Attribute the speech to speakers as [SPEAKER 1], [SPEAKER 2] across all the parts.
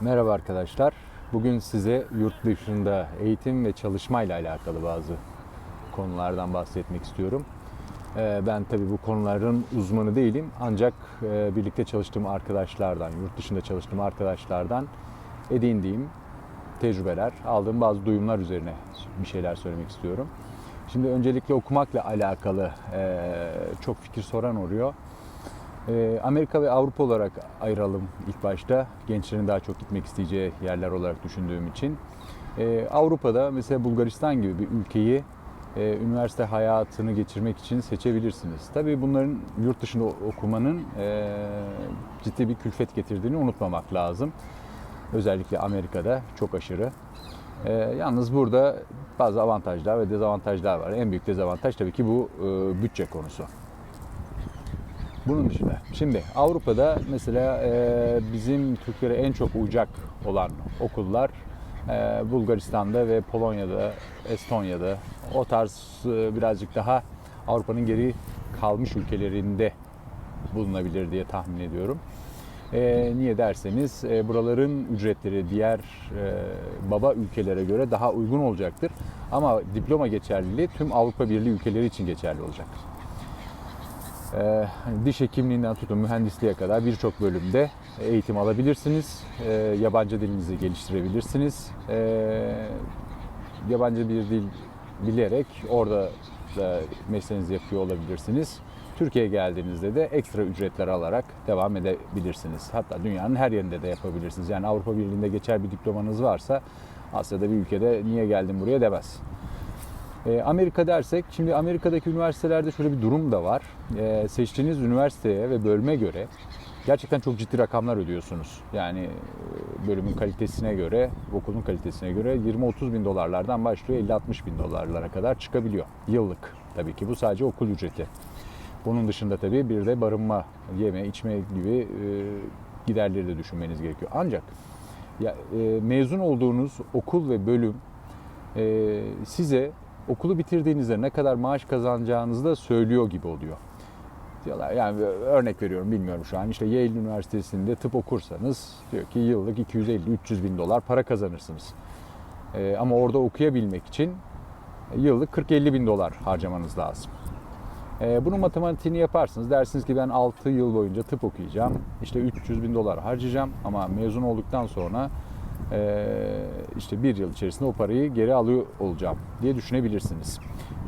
[SPEAKER 1] Merhaba arkadaşlar. Bugün size yurt dışında eğitim ve çalışma ile alakalı bazı konulardan bahsetmek istiyorum. Ee, Ben tabii bu konuların uzmanı değilim ancak e, birlikte çalıştığım arkadaşlardan, yurt dışında çalıştığım arkadaşlardan edindiğim tecrübeler, aldığım bazı duyumlar üzerine bir şeyler söylemek istiyorum. Şimdi öncelikle okumakla alakalı e, çok fikir soran oluyor. Ee, Amerika ve Avrupa olarak ayıralım ilk başta. Gençlerin daha çok gitmek isteyeceği yerler olarak düşündüğüm için. Ee, Avrupa'da mesela Bulgaristan gibi bir ülkeyi e, üniversite hayatını geçirmek için seçebilirsiniz. Tabii bunların yurt dışında okumanın e, ciddi bir külfet getirdiğini unutmamak lazım. Özellikle Amerika'da çok aşırı. Ee, yalnız burada bazı avantajlar ve dezavantajlar var. En büyük dezavantaj tabii ki bu e, bütçe konusu. Bunun dışında. Şimdi Avrupa'da mesela e, bizim Türklere en çok uyacak olan okullar e, Bulgaristan'da ve Polonya'da, Estonya'da o tarz e, birazcık daha Avrupa'nın geri kalmış ülkelerinde bulunabilir diye tahmin ediyorum. E, niye derseniz e, buraların ücretleri diğer e, baba ülkelere göre daha uygun olacaktır. Ama diploma geçerliliği tüm Avrupa Birliği ülkeleri için geçerli olacaktır. Hani diş hekimliğinden tutun mühendisliğe kadar birçok bölümde eğitim alabilirsiniz. Ee, yabancı dilinizi geliştirebilirsiniz. Ee, yabancı bir dil bilerek orada da mesleğinizi yapıyor olabilirsiniz. Türkiye'ye geldiğinizde de ekstra ücretler alarak devam edebilirsiniz. Hatta dünyanın her yerinde de yapabilirsiniz. Yani Avrupa Birliği'nde geçer bir diplomanız varsa Asya'da bir ülkede niye geldin buraya demez. E, Amerika dersek, şimdi Amerika'daki üniversitelerde şöyle bir durum da var. E, seçtiğiniz üniversiteye ve bölüme göre gerçekten çok ciddi rakamlar ödüyorsunuz. Yani e, bölümün kalitesine göre, okulun kalitesine göre 20-30 bin dolarlardan başlıyor 50-60 bin dolarlara kadar çıkabiliyor yıllık. Tabii ki bu sadece okul ücreti. Bunun dışında tabii bir de barınma, yeme, içme gibi e, giderleri de düşünmeniz gerekiyor. Ancak ya, e, mezun olduğunuz okul ve bölüm e, size okulu bitirdiğinizde ne kadar maaş kazanacağınızı da söylüyor gibi oluyor. Diyorlar yani örnek veriyorum bilmiyorum şu an işte Yale Üniversitesi'nde tıp okursanız diyor ki yıllık 250-300 bin dolar para kazanırsınız. Ee, ama orada okuyabilmek için yıllık 40-50 bin dolar harcamanız lazım. Ee, bunun matematiğini yaparsınız. Dersiniz ki ben 6 yıl boyunca tıp okuyacağım. İşte 300 bin dolar harcayacağım ama mezun olduktan sonra e, işte bir yıl içerisinde o parayı geri alıyor olacağım diye düşünebilirsiniz.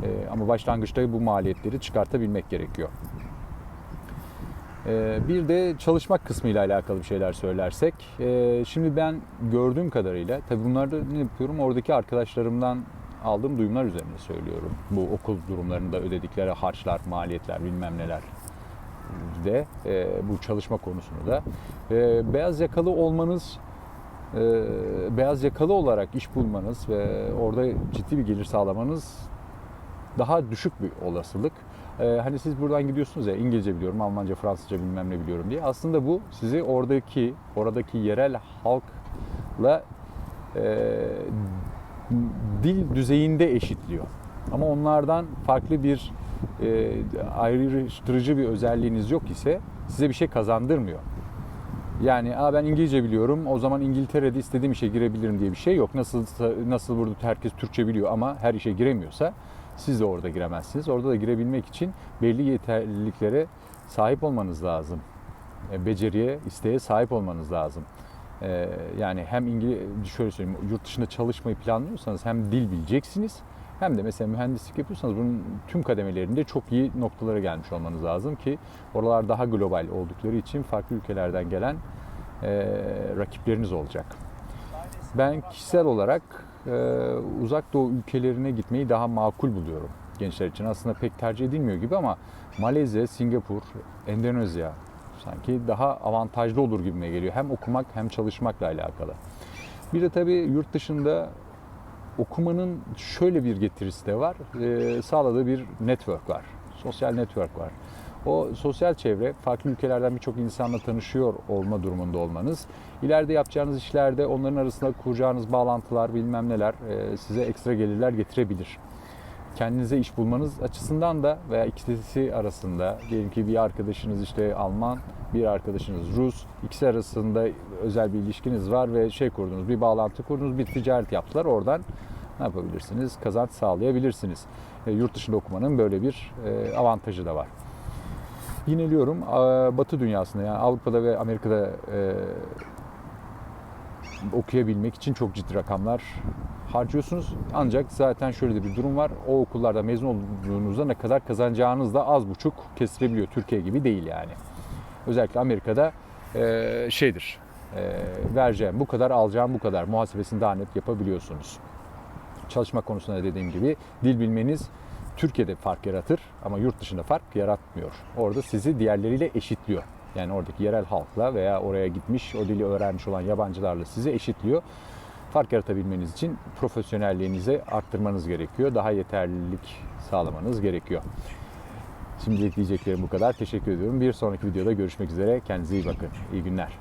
[SPEAKER 1] E, ama başlangıçta bu maliyetleri çıkartabilmek gerekiyor. E, bir de çalışmak kısmıyla alakalı bir şeyler söylersek, şimdi ben gördüğüm kadarıyla, tabii bunlarda ne yapıyorum? Oradaki arkadaşlarımdan aldığım duyumlar üzerine söylüyorum. Bu okul durumlarında ödedikleri harçlar, maliyetler, bilmem neler de e, bu çalışma konusunu da beyaz yakalı olmanız beyaz yakalı olarak iş bulmanız ve orada ciddi bir gelir sağlamanız daha düşük bir olasılık. E, hani siz buradan gidiyorsunuz ya İngilizce biliyorum, Almanca, Fransızca bilmem ne biliyorum diye. Aslında bu sizi oradaki oradaki yerel halkla e, dil düzeyinde eşitliyor. Ama onlardan farklı bir e, ayrıştırıcı bir özelliğiniz yok ise size bir şey kazandırmıyor. Yani Aa, ben İngilizce biliyorum o zaman İngiltere'de istediğim işe girebilirim diye bir şey yok. Nasıl nasıl burada herkes Türkçe biliyor ama her işe giremiyorsa siz de orada giremezsiniz. Orada da girebilmek için belli yeterliliklere sahip olmanız lazım. E, beceriye, isteğe sahip olmanız lazım. E, yani hem İngiliz şöyle söyleyeyim yurt dışında çalışmayı planlıyorsanız hem dil bileceksiniz hem de mesela mühendislik yapıyorsanız bunun tüm kademelerinde çok iyi noktalara gelmiş olmanız lazım ki oralar daha global oldukları için farklı ülkelerden gelen e, rakipleriniz olacak. Ben kişisel olarak e, uzak doğu ülkelerine gitmeyi daha makul buluyorum gençler için. Aslında pek tercih edilmiyor gibi ama Malezya, Singapur, Endonezya sanki daha avantajlı olur gibime geliyor. Hem okumak hem çalışmakla alakalı. Bir de tabii yurt dışında okumanın şöyle bir getirisi de var. Ee, sağladığı bir network var. Sosyal network var. O sosyal çevre farklı ülkelerden birçok insanla tanışıyor olma durumunda olmanız. İleride yapacağınız işlerde onların arasında kuracağınız bağlantılar bilmem neler e, size ekstra gelirler getirebilir. kendinize iş bulmanız açısından da veya ikisi arasında diyelim ki bir arkadaşınız işte Alman, bir arkadaşınız Rus, ikisi arasında özel bir ilişkiniz var ve şey kurdunuz, bir bağlantı kurdunuz, bir ticaret yaptılar. Oradan ne yapabilirsiniz? Kazanç sağlayabilirsiniz. E, yurt dışında okumanın böyle bir e, avantajı da var. Yineliyorum. Batı dünyasında yani Avrupa'da ve Amerika'da e, okuyabilmek için çok ciddi rakamlar harcıyorsunuz. Ancak zaten şöyle de bir durum var. O okullarda mezun olduğunuzda ne kadar kazanacağınız da az buçuk kesilebiliyor. Türkiye gibi değil yani. Özellikle Amerika'da e, şeydir. E, vereceğim bu kadar, alacağım bu kadar. Muhasebesini daha net yapabiliyorsunuz. Çalışma konusunda dediğim gibi dil bilmeniz Türkiye'de fark yaratır ama yurt dışında fark yaratmıyor. Orada sizi diğerleriyle eşitliyor. Yani oradaki yerel halkla veya oraya gitmiş, o dili öğrenmiş olan yabancılarla sizi eşitliyor. Fark yaratabilmeniz için profesyonelliğinizi arttırmanız gerekiyor. Daha yeterlilik sağlamanız gerekiyor. Şimdilik diyeceklerim bu kadar. Teşekkür ediyorum. Bir sonraki videoda görüşmek üzere. Kendinize iyi bakın. İyi günler.